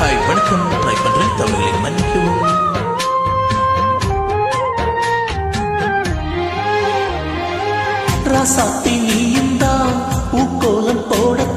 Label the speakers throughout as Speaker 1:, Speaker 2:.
Speaker 1: Hi வணக்கம். Try பண்றேன். தவறுகளை மன்னிக்கவும். ராசாத்தி நீயும் தான் பூக்கோலம் போட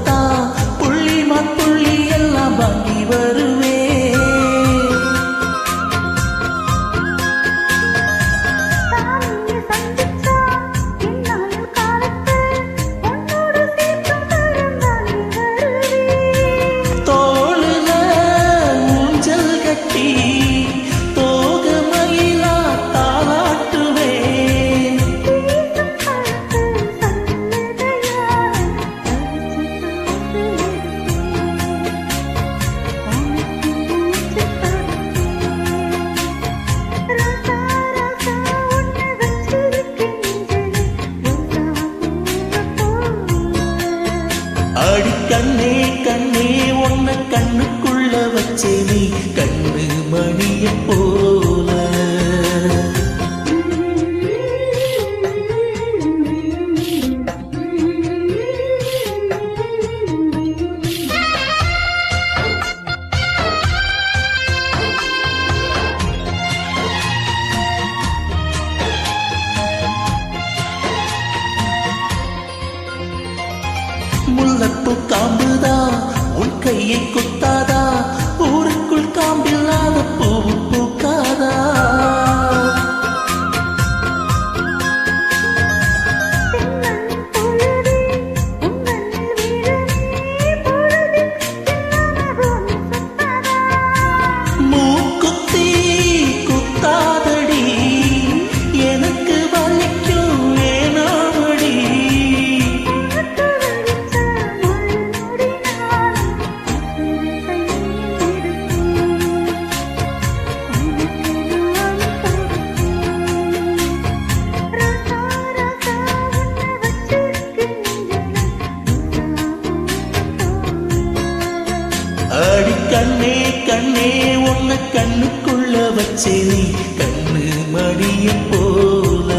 Speaker 1: முல்லப்பு காம்புதான். உன் கையை கொத்தாதான் கண்ணே கண்ணே ஒன்ன கண்ணுக்குள்ள வச்சே நீ. கண்ணு மடியும் போல.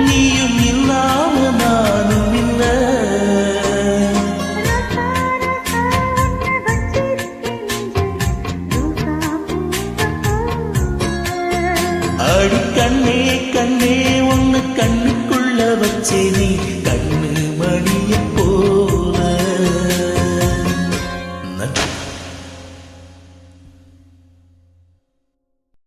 Speaker 1: நீ கண்ணே கண்ணே ஒன்று